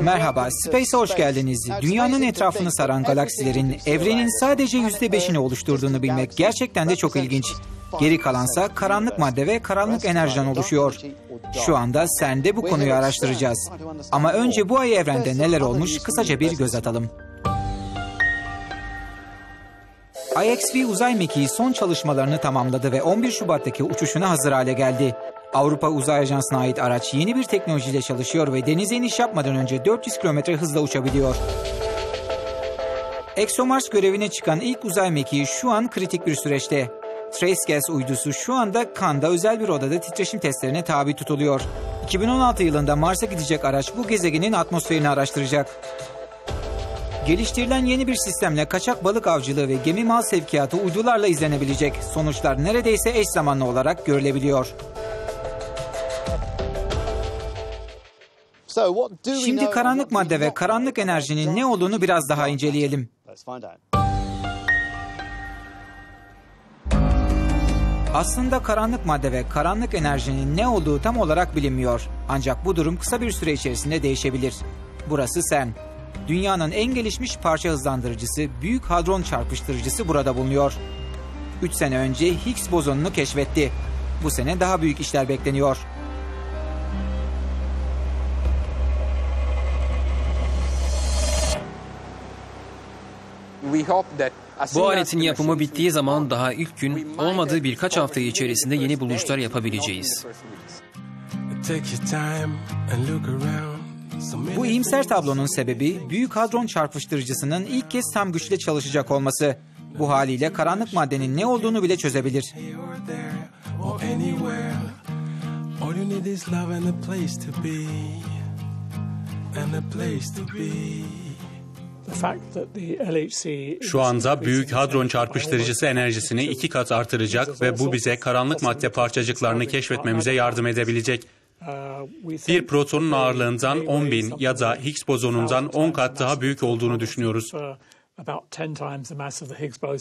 Merhaba, Space'e hoş geldiniz. Dünyanın etrafını saran galaksilerin evrenin sadece yüzde beşini oluşturduğunu bilmek gerçekten de çok ilginç. Geri kalansa karanlık madde ve karanlık enerjiden oluşuyor. Şu anda CERN'de bu konuyu araştıracağız. Ama önce bu ay evrende neler olmuş kısaca bir göz atalım. IXV uzay mekiği son çalışmalarını tamamladı ve 11 Şubat'taki uçuşuna hazır hale geldi. Avrupa Uzay Ajansı'na ait araç yeni bir teknolojiyle çalışıyor ve denize iniş yapmadan önce 400 km hızla uçabiliyor. ExoMars görevine çıkan ilk uzay mekiği şu an kritik bir süreçte. TraceGas uydusu şu anda Kanda özel bir odada titreşim testlerine tabi tutuluyor. 2016 yılında Mars'a gidecek araç bu gezegenin atmosferini araştıracak. Geliştirilen yeni bir sistemle kaçak balık avcılığı ve gemi mal sevkiyatı uydularla izlenebilecek. Sonuçlar neredeyse eş zamanlı olarak görülebiliyor. Şimdi karanlık madde ve karanlık enerjinin ne olduğunu biraz daha inceleyelim. Aslında karanlık madde ve karanlık enerjinin ne olduğu tam olarak bilinmiyor. Ancak bu durum kısa bir süre içerisinde değişebilir. Burası CERN. Dünyanın en gelişmiş parça hızlandırıcısı, Büyük Hadron Çarpıştırıcısı burada bulunuyor. 3 sene önce Higgs bozonunu keşfetti. Bu sene daha büyük işler bekleniyor. Bu aletin yapımı bittiği zaman daha ilk gün olmadığı birkaç hafta içerisinde yeni buluşlar yapabileceğiz. Bu iyimser tablonun sebebi Büyük Hadron Çarpıştırıcısının ilk kez tam güçle çalışacak olması. Bu haliyle karanlık maddenin ne olduğunu bile çözebilir. Şu anda büyük hadron çarpıştırıcısı enerjisini iki kat artıracak ve bu bize karanlık madde parçacıklarını keşfetmemize yardım edebilecek. Bir protonun ağırlığından 10 bin ya da Higgs bozonundan 10 kat daha büyük olduğunu düşünüyoruz.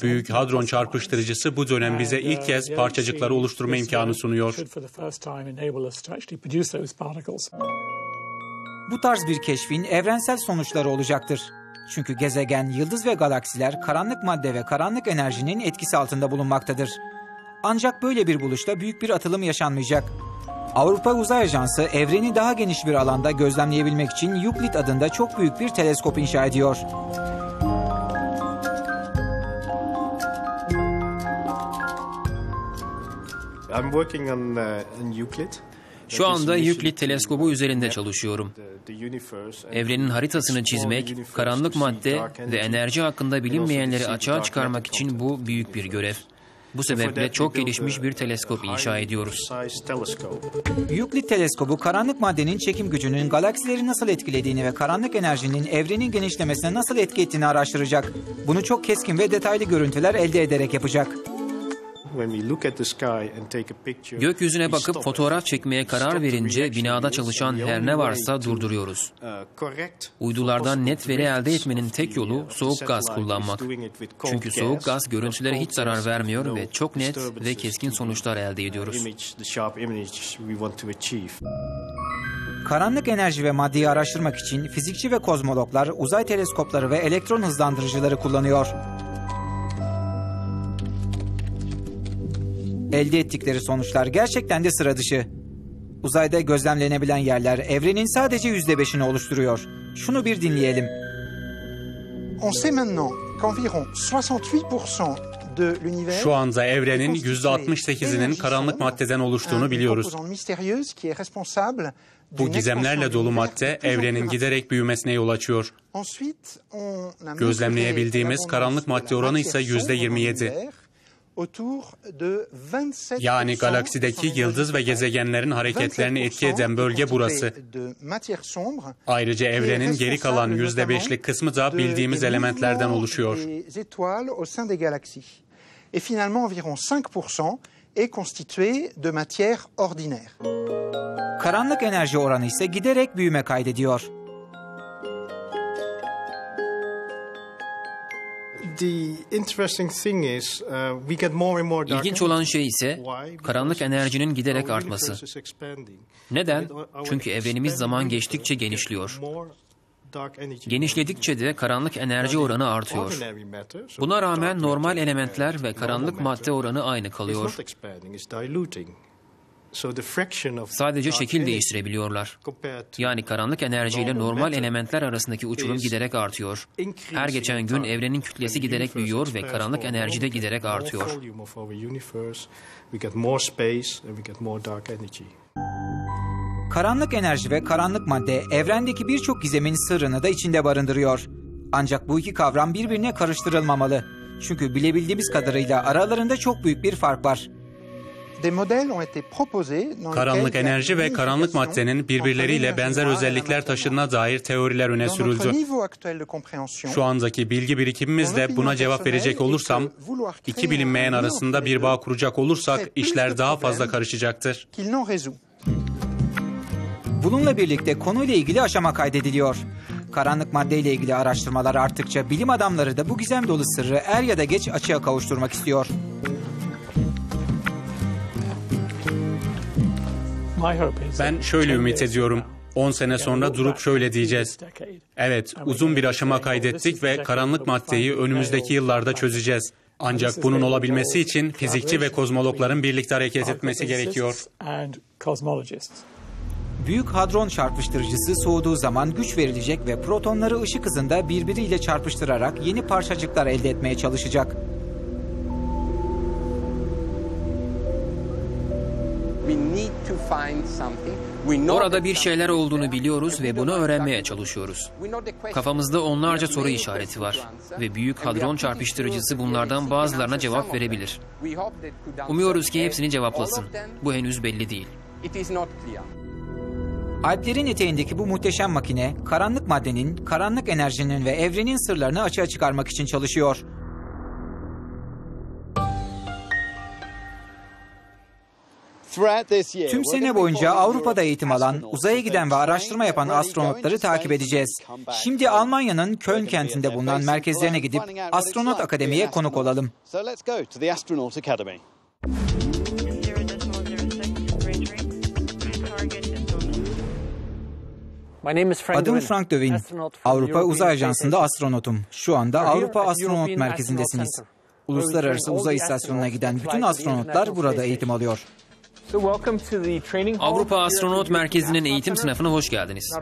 Büyük hadron çarpıştırıcısı bu dönem bize ilk kez parçacıkları oluşturma imkanı sunuyor. Bu tarz bir keşfin evrensel sonuçları olacaktır. Çünkü gezegen, yıldız ve galaksiler karanlık madde ve karanlık enerjinin etkisi altında bulunmaktadır. Ancak böyle bir buluşta büyük bir atılım yaşanmayacak. Avrupa Uzay Ajansı evreni daha geniş bir alanda gözlemleyebilmek için Euclid adında çok büyük bir teleskop inşa ediyor. I'm working on, uh, on Euclid. Şu anda Euclid teleskobu üzerinde çalışıyorum. Evrenin haritasını çizmek, karanlık madde ve enerji hakkında bilinmeyenleri açığa çıkarmak için bu büyük bir görev. Bu sebeple çok gelişmiş bir teleskop inşa ediyoruz. Euclid teleskobu karanlık maddenin çekim gücünün galaksileri nasıl etkilediğini ve karanlık enerjinin evrenin genişlemesine nasıl etki ettiğini araştıracak. Bunu çok keskin ve detaylı görüntüler elde ederek yapacak. Gökyüzüne bakıp fotoğraf çekmeye karar verince binada çalışan her ne varsa durduruyoruz. Uydulardan net veri elde etmenin tek yolu soğuk gaz kullanmak. Çünkü soğuk gaz görüntülere hiç zarar vermiyor ve çok net ve keskin sonuçlar elde ediyoruz. Karanlık enerji ve maddeyi araştırmak için fizikçi ve kozmologlar uzay teleskopları ve elektron hızlandırıcıları kullanıyor. Elde ettikleri sonuçlar gerçekten de sıra dışı. Uzayda gözlemlenebilen yerler evrenin sadece yüzde beşini oluşturuyor. Şunu bir dinleyelim. On sait maintenant qu'environ 68% de l'univers Şu anda evrenin %68'inin karanlık maddeden oluştuğunu biliyoruz. Bu gizemlerle dolu madde evrenin giderek büyümesine yol açıyor. Gözlemleyebildiğimiz karanlık madde oranı ise %27. Yani galaksideki yıldız ve gezegenlerin hareketlerini etki eden bölge burası. Ayrıca evrenin geri kalan yüzde beşlik kısmı da bildiğimiz elementlerden oluşuyor. Et finalement environ 5% est constitué de matière ordinaire. Karanlık enerji oranı ise giderek büyüme kaydediyor. İlginç olan şey ise karanlık enerjinin giderek artması. Neden? Çünkü evrenimiz zaman geçtikçe genişliyor. Genişledikçe de karanlık enerji oranı artıyor. Buna rağmen normal elementler ve karanlık madde oranı aynı kalıyor. Sadece şekil değiştirebiliyorlar. Yani karanlık enerji ile normal elementler arasındaki uçurum giderek artıyor. Her geçen gün evrenin kütlesi giderek büyüyor ve karanlık enerji de giderek artıyor. Karanlık enerji ve karanlık madde evrendeki birçok gizemin sırrını da içinde barındırıyor. Ancak bu iki kavram birbirine karıştırılmamalı. Çünkü bilebildiğimiz kadarıyla aralarında çok büyük bir fark var. Karanlık enerji ve karanlık maddenin birbirleriyle benzer özellikler taşıdığına dair teoriler öne sürüldü. Şu andaki bilgi birikimimizle buna cevap verecek olursam, iki bilinmeyen arasında bir bağ kuracak olursak işler daha fazla karışacaktır. Bununla birlikte konuyla ilgili aşama kaydediliyor. Karanlık maddeyle ilgili araştırmalar arttıkça bilim adamları da bu gizem dolu sırrı er ya da geç açığa kavuşturmak istiyor. Ben şöyle ümit ediyorum. 10 sene sonra durup şöyle diyeceğiz. Evet, uzun bir aşama kaydettik ve karanlık maddeyi önümüzdeki yıllarda çözeceğiz. Ancak bunun olabilmesi için fizikçi ve kozmologların birlikte hareket etmesi gerekiyor. Büyük hadron çarpıştırıcısı soğuduğu zaman güç verilecek ve protonları ışık hızında birbiriyle çarpıştırarak yeni parçacıklar elde etmeye çalışacak. Orada bir şeyler olduğunu biliyoruz ve bunu öğrenmeye çalışıyoruz. Kafamızda onlarca soru işareti var ve büyük hadron çarpıştırıcısı bunlardan bazılarına cevap verebilir. Umuyoruz ki hepsini cevaplasın. Bu henüz belli değil. Alplerin eteğindeki bu muhteşem makine, karanlık maddenin, karanlık enerjinin ve evrenin sırlarını açığa çıkarmak için çalışıyor. Tüm sene boyunca Avrupa'da eğitim alan, uzaya giden ve araştırma yapan astronotları takip edeceğiz. Şimdi Almanya'nın Köln kentinde bulunan merkezlerine gidip Astronot Akademi'ye konuk olalım. Adım Frank Dövin. Avrupa Uzay Ajansı'nda astronotum. Şu anda Avrupa Astronot Merkezi'ndesiniz. Uluslararası Uzay İstasyonu'na giden bütün astronotlar burada eğitim alıyor. Avrupa Astronot Merkezi'nin eğitim sınıfına hoş geldiniz.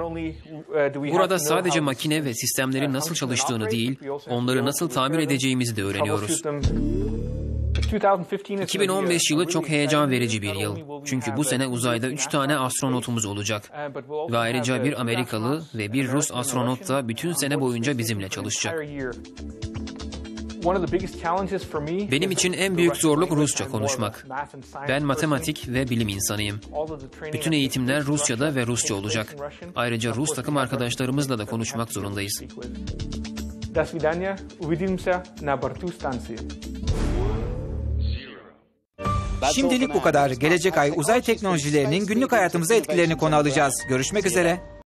Burada sadece makine ve sistemlerin nasıl çalıştığını değil, onları nasıl tamir edeceğimizi de öğreniyoruz. 2015 yılı çok heyecan verici bir yıl. Çünkü bu sene uzayda 3 tane astronotumuz olacak. Ve ayrıca bir Amerikalı ve bir Rus astronot da bütün sene boyunca bizimle çalışacak. Benim için en büyük zorluk Rusça konuşmak. Ben matematik ve bilim insanıyım. Bütün eğitimler Rusya'da ve Rusça olacak. Ayrıca Rus takım arkadaşlarımızla da konuşmak zorundayız. Şimdilik bu kadar. Gelecek ay uzay teknolojilerinin günlük hayatımıza etkilerini konu alacağız. Görüşmek üzere.